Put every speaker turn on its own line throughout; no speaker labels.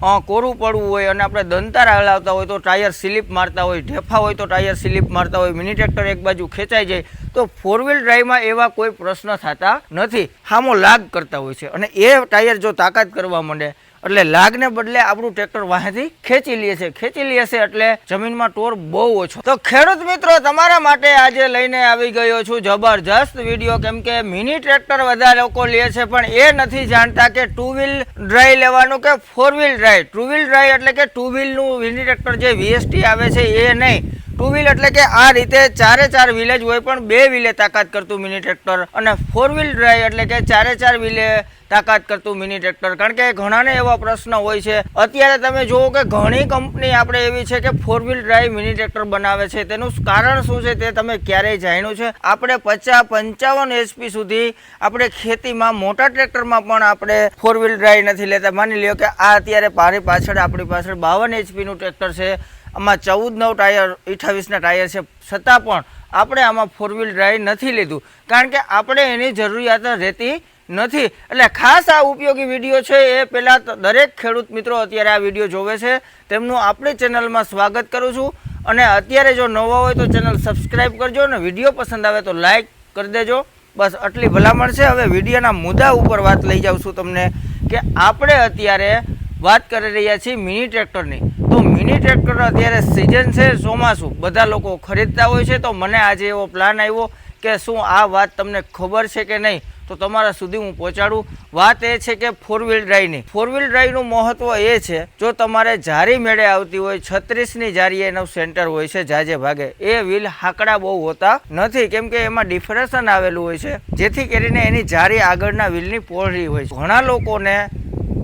કોરું પડવું હોય અને આપણે દંતારા હલાવતા હોય તો ટાયર સ્લીપ મારતા હોય, ઢેફા હોય તો ટાયર સ્લીપ મારતા હોય, મિની ટ્રેક્ટર એક બાજુ ખેંચાઈ જાય, તો ફોર વ્હીલ ડ્રાઈવમાં એવા કોઈ પ્રશ્ન થતા નથી. હામો લાગ કરતા હોય છે. અને એ ટાયર જો તાકાત કરવા માંડે એટલે લાગને બદલે આપણું ટ્રેક્ટર વાહેથી ખેંચી લે છે. ખેંચી લે છે એટલે જમીનમાં ટોર બહુ ઓછો. તો ખેડૂત મિત્રો, તમારા માટે આજે લઈને આવી ગયો છું જબરજસ્ત વીડિયો. કેમ કે મિની ટ્રેક્ટર વધારે લોકો લે છે, પણ એ નથી જાણતા કે ટુ વ્હીલ ડ્રાઈવ લેવાનું કે four wheel drive two wheel drive એટલે કે ટુ વ્હીલનું મિની ટ્રેક્ટર જે વીએસટી આવે છે, એ નહીં. ટુ વ્હીલ એટલે કે આ રીતે ચારે ચાર વ્હીલે જ હોય, પણ બે વ્હીલે તાકાત કરતું મિની ટ્રેક્ટર અને ફોર વ્હીલ ડ્રાઈવ એટલે કે ચારે ચાર વ્હીલે તાકાત કરતું મિની ટ્રેક્ટર કારણ કે ઘણાને એવા પ્રશ્ન હોય છે. અત્યારે તમે જુઓ કે ઘણી કંપની આપણે એવી છે કે four wheel drive mini tractor બનાવે છે. તેનું કારણ શું છે તે તમે ક્યારેય જાણ્યું છે. આપણે પચાસ પંચાવન એચપી સુધી આપણે ખેતીમાં મોટા ટ્રેક્ટરમાં પણ આપણે ફોર વ્હીલ ડ્રાઈવ નથી લેતા. માની લ્યો કે આ અત્યારે પારી પાછળ, આપણી પાછળ બાવન એચપીનું ટ્રેક્ટર છે. આમાં ચૌદ નવ ટાયર અઠાવીસના ટાયર છે. છતાં પણ આપણે આમાં ફોર વ્હીલ ડ્રાઈવ નથી લીધું. કારણ કે આપણે એની જરૂરિયાત રહેતી નથી. એટલે ખાસ આ ઉપયોગી વીડિયો છે એ પહેલાં દરેક ખેડૂત મિત્રો અત્યારે આ વીડિયો જોવે છે. તેમનું આપણી ચેનલમાં સ્વાગત કરું છું. અને અત્યારે જો નવા હોય તો ચેનલ સબસ્ક્રાઈબ કરજો અને વીડિયો પસંદ આવે તો લાઈક કરી દેજો. બસ આટલી ભલામણ છે. હવે વિડીયોના મુદ્દા ઉપર વાત લઈ જાઉં છું તમને કે આપણે અત્યારે વાત કરી રહ્યા છીએ મિની ટ્રેક્ટરની. તો મિની ટ્રેક્ટર અત્યારે સિઝન છે ચોમાસું. બધા લોકો ખરીદતા હોય છે. તો મને આજે એવો પ્લાન આવ્યો કે શું આ વાત તમને ખબર છે કે નહીં? તો તમારા સુધી હું પહોંચાડું. વાત એ છે કે ફોર વ્હીલ ડ્રાઈવની ફોર વ્હીલ ડ્રાઈવનું મહત્વ એ છે, જો તમારે જારી મેળે આવતી હોય, છત્રીસની જારી એનું સેન્ટર હોય છે, જાજે ભાગે. એ વ્હીલ હાકડા બહુ હોતા નથી, કેમ કે એમાં ડિફરેશન આવેલું હોય છે. જેથી કરીને એની જારી આગળના વ્હીલની પહોળી હોય છે. ઘણા લોકોને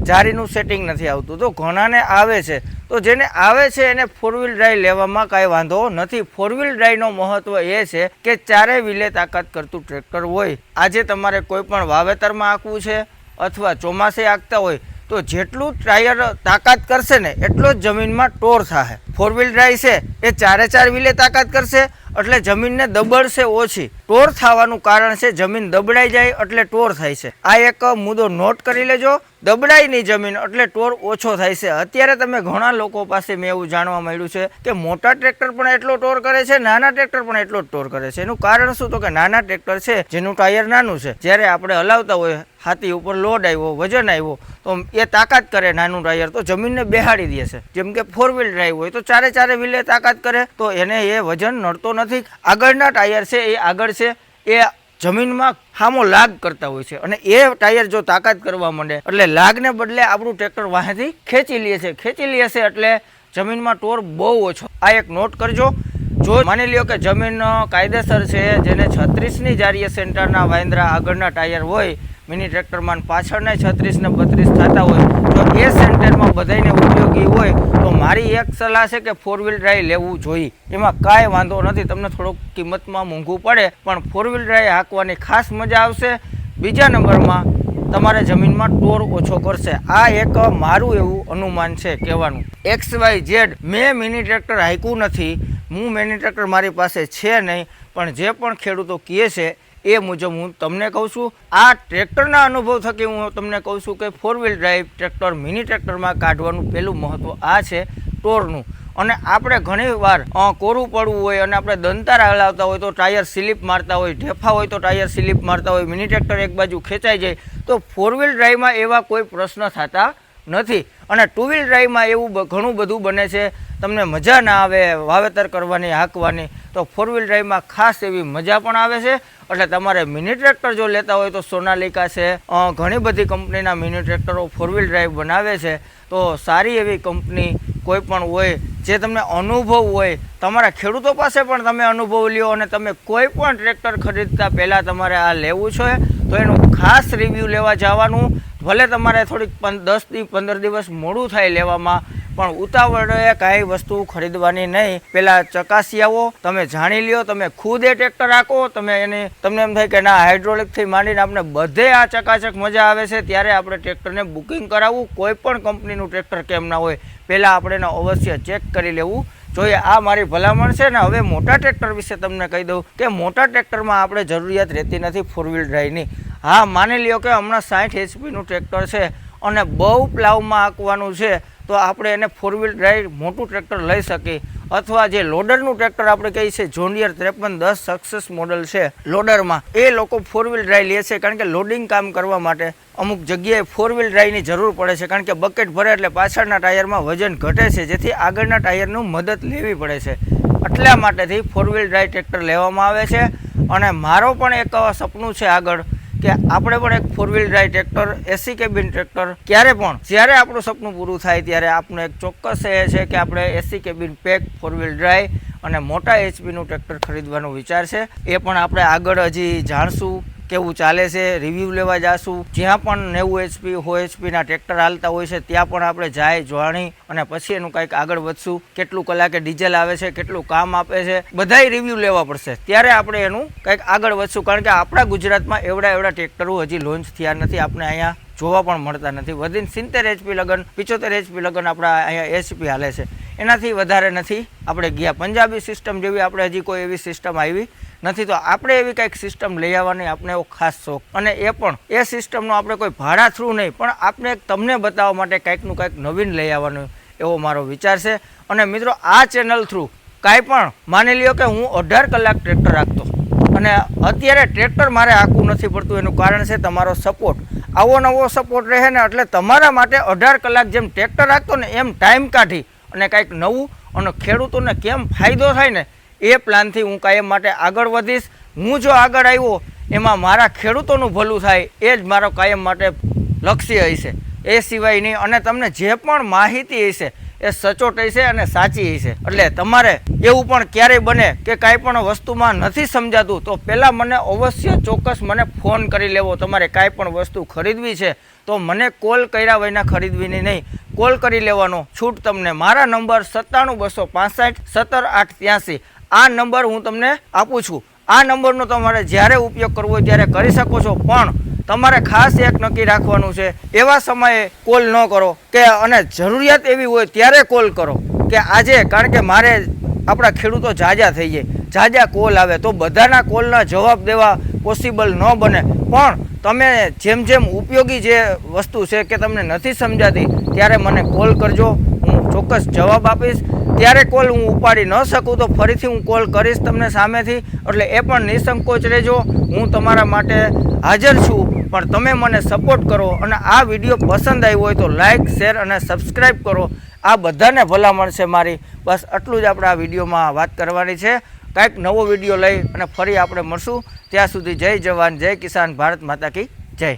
જારીનું સેટિંગ નથી આવતું. તો ઘણાને આવે છે, તો જેને આવે છે એને ફોર વ્હીલ ડ્રાઈવ લેવામાં કાંઈ વાંધો નથી. ફોર વ્હીલ ડ્રાઈવનો મહત્વ એ છે કે ચારે વ્હીલે તાકાત કરતું ટ્રેક્ટર હોય. આજે તમારે કોઈ પણ વાવેતરમાં આંકવું છે અથવા ચોમાસે આંકતા હોય, તો જેટલું ટાયર તાકાત કરશે ને, એટલો જ જમીનમાં ટોર થશે ફોર વ્હીલ ડ્રાઈવ છે, એ ચારે ચાર વ્હીલે તાકાત કરશે, એટલે જમીનને દબડશે ઓછી. ટોર થવાનું કારણ છે જમીન દબડાઈ જાય એટલે ટોર થાય છે. આ એક મુદ્દો નોટ કરી લેજો. દબડાઈ નહીં જમીન એટલે ટોર ઓછો થાય છે. અત્યારે તમે ઘણા લોકો પાસે મેં એવું જાણવા મળ્યું છે કે મોટા ટ્રેક્ટર પણ એટલો ટોર કરે છે, નાના ટ્રેક્ટર પણ એટલો જ ટોર કરે છે. એનું કારણ શું? તો કે નાના ટ્રેક્ટર છે, જેનું ટાયર નાનું છે. જ્યારે આપણે હલાવતા હોય, હાથી ઉપર લોડ આવ્યો, વજન આવ્યો, તો એ તાકાત કરે નાનું ટાયર. તો જમીનને બેહાડી દે છે. જેમ કે ફોર વ્હીલ ડ્રાઈવ હોય, તો ચારે ચારે વ્હીલે તાકાત કરે, તો એને એ વજન નડતો નથી. આગળના ટાયર છે, એ આગળ છે, એ જમીનમાં હામો લાગ કરતા હોય છે. અને એ ટાયર જો તાકાત કરવા માંડે, એટલે લાગને બદલે આપણું ટ્રેક્ટર વાહેથી ખેંચી લે છે. ખેંચી લે છે એટલે જમીનમાં ટોર બહુ ઓછો. આ એક નોટ કરજો. જો માની લ્યો કે જમીન કાયદેસર છે, જેને છત્રીસની જારીએ સેન્ટરના વાંદરા આગળના ટાયર હોય મિની ટ્રેક્ટરમાં પાછળના છત્રીસ ને બત્રીસ થતા હોય તો એ સેન્ટરમાં બધાને ઉપયોગી હોય, તો મારી એક સલાહ છે કે ફોર વ્હીલ ડ્રાઈવ લેવું જોઈએ. એમાં કાંઈ વાંધો નથી, તમને થોડુંક કિંમતમાં મોંઘું પડે, પણ ફોર વ્હીલ ડ્રાઈવ હાંકવાની ખાસ મજા આવશે. બીજા નંબરમાં તમારે જમીનમાં ટોર ઓછો કરશે. આ એક મારું એવું અનુમાન છે, કહેવાનું. એક્સ વાય ઝેડ મેં મિની ટ્રેક્ટર હાંક્યું નથી, હું મિની ટ્રેક્ટર મારી પાસે છે નહીં, પણ જે પણ ખેડૂતો કહે છે એ મુજબ હું તમને કહું છું, આ ટ્રેક્ટરના અનુભવ થકી હું તમને કહું છું કે four wheel drive tractor mini ટ્રેક્ટરમાં કાઢવાનું પહેલું મહત્ત્વ આ છે ટોરનું. અને આપણે ઘણી વાર કોરું પડવું હોય અને આપણે દંતારા હલાવતા હોય તો ટાયર સ્લીપ મારતા હોય, ઢેફા હોય તો ટાયર સ્લીપ મારતા હોય મિની ટ્રેક્ટર એક બાજુ ખેંચાઈ જાય, તો ફોર વ્હીલ ડ્રાઈવમાં એવા કોઈ પ્રશ્ન થતા નથી. અને ટુ વ્હીલ ડ્રાઈવમાં એવું ઘણું બધું બને છે. તમને મજા ના આવે, વાવેતર કરવાની, હાંકવાની, તો ફોર વ્હીલ ડ્રાઈવમાં ખાસ એવી મજા પણ આવે છે. એટલે તમારે મિની ટ્રેક્ટર જો લેતા હોય તો સોનાલિકા છે ઘણી બધી કંપનીના મિની ટ્રેક્ટરો ફોર વ્હીલ ડ્રાઈવ બનાવે છે. તો સારી એવી કંપની કોઈ પણ હોય, જે તમને અનુભવ હોય, તમારા ખેડૂતો પાસે પણ તમે અનુભવ લ્યો અને તમે કોઈ પણ ટ્રેક્ટર ખરીદતા પહેલાં તમારે આ લેવું છે. તો એનું ખાસ રિવ્યૂ લેવા જવાનું. ભલે તમારે થોડીક દસથી પંદર દિવસ મોડું થાય લેવામાં, પણ ઉતાવળે કાંઈ વસ્તુ ખરીદવાની નહીં. પહેલાં ચકાસી આવો તમે જાણી લ્યો, તમે ખુદ એ ટ્રેક્ટર રાખો, તમે એને, તમને એમ થાય કે ના હાઇડ્રોલિકથી માંડીને આપણે બધે આ ચકાચક મજા આવે છે, ત્યારે આપણે ટ્રેક્ટરને બુકિંગ કરાવવું. કોઈ પણ કંપનીનું ટ્રેક્ટર કેમ ના હોય પહેલાં આપણે એને અવશ્ય ચેક કરી લેવું. જોઈએ આ મારી ભલામણ છે ને હવે મોટા ટ્રેક્ટર વિશે તમને કહી દઉં કે મોટા ટ્રેક્ટરમાં આપણે જરૂરિયાત રહેતી નથી ફોર વ્હીલ ડ્રાઈવની હા, માની લ્યો કે હમણાં સાઠ એચપીનું ટ્રેક્ટર છે અને બહુ પ્લાવમાં આંકવાનું છે, તો આપણે એને ફોર વ્હીલ ડ્રાઈવ મોટું ટ્રેક્ટર લઈ શકીએ. અથવા જે લોડરનું ટ્રેક્ટર આપણે કહીએ છીએ જોનિયર ત્રેપન દસ સક્સેસ મોડલ છે લોડરમાં. એ લોકો ફોર વ્હીલ ડ્રાઈવ લે છે કારણ કે લોડિંગ કામ કરવા માટે અમુક જગ્યાએ ફોર વ્હીલ ડ્રાઈવની જરૂર પડે છે કારણ કે બકેટ ભરે એટલે પાછળના ટાયરમાં વજન ઘટે છે, જેથી આગળના ટાયરનું મદદ લેવી પડે છે. એટલા માટેથી ફોર વ્હીલ ડ્રાઈવ ટ્રેક્ટર લેવામાં આવે છે. અને મારો પણ એક સપનું છે આગળ. કે આપણે પણ એક four wheel drive tractor AC cabin tractor ક્યારે પણ, જ્યારે આપણું સપનું પૂરું થાય ત્યારે આપણું એક ચોક્કસ એ છે કે આપણે AC cabin pack four wheel drive અને મોટા એચપીનું ટ્રેક્ટર ખરીદવાનો વિચાર છે. એ પણ આપણે આગળ હજી જાણશું. કેવું ચાલે છે રિવ્યૂ લેવા જાશું. જ્યાં પણ નેવું એચપી સો એચપીના ટ્રેક્ટર હાલતા હોય છે, ત્યાં પણ આપણે જાય જાણી અને પછી એનું કંઈક આગળ વધશું. કેટલું કલાકે ડીઝલ આવે છે, કેટલું કામ આપે છે, બધાય રિવ્યૂ લેવા પડશે. ત્યારે આપણે એનું કંઈક આગળ વધશું. કારણ કે આપણા ગુજરાતમાં એવડા એવડા ટ્રેક્ટરો હજી લોન્ચ થયા નથી. આપણે અહીંયા જોવા પણ મળતા નથી. વધીને સિત્તેર એચપી લગન, પિચોતેર એચપી લગન આપણા અહીંયા એચપી હાલે છે. એનાથી વધારે નથી. આપણે ગયા પંજાબી સિસ્ટમ જેવી આપણે હજી કોઈ એવી સિસ્ટમ આવી નથી. તો આપણે એવી કંઈક સિસ્ટમ લઈ આવવાની આપણે એવો ખાસ શોખ. અને એ પણ, એ સિસ્ટમનો આપણે કોઈ ભાડા થ્રુ નહીં, પણ આપણે તમને બતાવવા માટે કંઈકનું કંઈક નવીન લઈ આવવાનું એવો મારો વિચાર છે. અને મિત્રો, આ ચેનલ થ્રુ કાંઈ પણ, માની લ્યો કે હું અઢાર કલાક ટ્રેક્ટર રાખતો. અને અત્યારે ટ્રેક્ટર મારે આખું નથી પડતું. એનું કારણ છે તમારો સપોર્ટ આવો નવો સપોર્ટ રહે ને એટલે તમારા માટે અઢાર કલાક જેમ ટ્રેક્ટર રાખતો ને એમ ટાઈમ કાઢી અને કાંઈક નવું અને ખેડૂતોને કેમ ફાયદો થાય ને એ પ્લાનથી હું કાયમ માટે આગળ વધીશ. હું જો આગળ આવ્યો, એમાં મારા ખેડૂતોનું ભલું થાય એ જ મારો કાયમ માટે લક્ષ્ય હશે. એ સિવાય નહીં. અને તમને જે પણ માહિતી હશે એ સચોટ હશે અને સાચી હશે. એટલે તમારે એવું પણ ક્યારેય બને કે કાંઈ પણ વસ્તુમાં નથી સમજાતું, તો પહેલાં મને અવશ્ય ચોક્કસ મને ફોન કરી લેવો. તમારે કાંઈ પણ વસ્તુ ખરીદવી છે, તો મને કોલ કર્યા વિના ખરીદવીની નહીં. કોલ કરી લેવાનો. છૂટ તમને મારા નંબર સત્તાણું બસો પાસઠ સત્તર આઠ ત્યાંસી. આ નંબર હું તમને આપું છું. આ નંબરનો તમારે જ્યારે ઉપયોગ કરવો ત્યારે કરી શકો છો. પણ તમારે ખાસ એક નક્કી રાખવાનું છે, એવા સમયે કોલ ન કરો કે અને જરૂરિયાત એવી હોય ત્યારે કોલ કરો કે આજે, કારણ કે મારે આપણા ખેડૂતો જાજા થઈ જાય, જાજા કોલ આવે તો બધાના કોલના જવાબ દેવા પોસિબલ ન બને. પણ તમે જેમ જેમ ઉપયોગી જે વસ્તુ છે કે તમને નથી સમજાતી, ત્યારે મને કોલ કરજો, હું ચોક્કસ જવાબ આપીશ. ત્યારે કોલ હું ઉપાડી ન શકું તો ફરીથી હું કોલ કરીશ તમને સામેથી. એટલે એ પણ નિસંકોચ રહેજો. હું તમારા માટે હાજર છું. પણ તમે મને સપોર્ટ કરો અને આ વીડિયો પસંદ આવ્યો હોય તો લાઇક શેર અને સબસ્ક્રાઈબ કરો. આ બધાને ભલામણ છે મારી. બસ આટલું જ આપણે આ વિડીયોમાં વાત કરવાની છે. કાંઈક નવો વીડિયો લઈ અને ફરી આપણે મળશું. ત્યાં સુધી જય જવાન, જય કિસાન ભારત માતા કી જય.